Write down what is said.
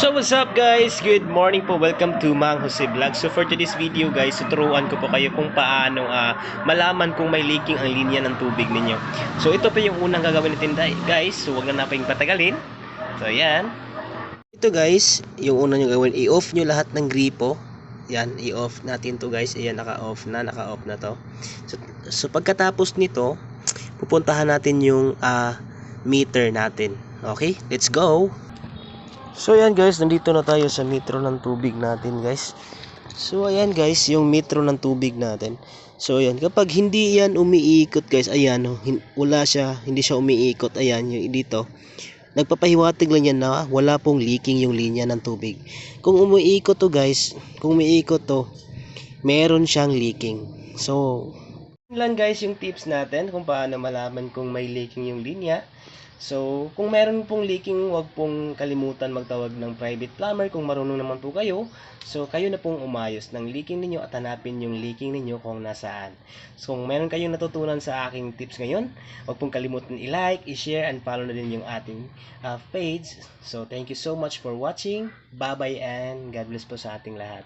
So what's up guys? Good morning po. Welcome to Mang Jose Vlog. So for today's video guys, tuturuan ko po kayo kung paano ah, malaman kung may leaking ang linya ng tubig ninyo. So ito po yung unang gagawin natin guys. So wag na natin patagalin. So yan. Ito guys, yung una nyo gawin, i-off nyo lahat ng gripo. Yan, i-off natin to guys. Ayan, naka-off na, naka-off na to. So, so pagkatapos nito, pupuntahan natin yung ah, meter natin. Okay, let's go! So ayan guys, nandito na tayo sa metro ng tubig natin guys. So ayan guys, yung metro ng tubig natin. So ayan, kapag hindi yan umiikot guys, ayan, oh, wala siya, hindi siya umiikot, ayan, yung dito. Nagpapahiwatig lang yan na wala pong leaking yung linya ng tubig. Kung umiikot to guys, kung umiikot to, meron siyang leaking. So, lang guys yung tips natin kung paano malaman kung may leaking yung linya. So, kung meron pong leaking, wag pong kalimutan magtawag ng private plumber kung marunong naman po kayo. So, kayo na pong umayos ng leaking ninyo at hanapin yung leaking ninyo kung nasaan. So, kung meron kayong natutunan sa aking tips ngayon, wag pong kalimutan i-like, i-share, and follow na din yung ating uh, page. So, thank you so much for watching. Bye-bye and God bless po sa ating lahat.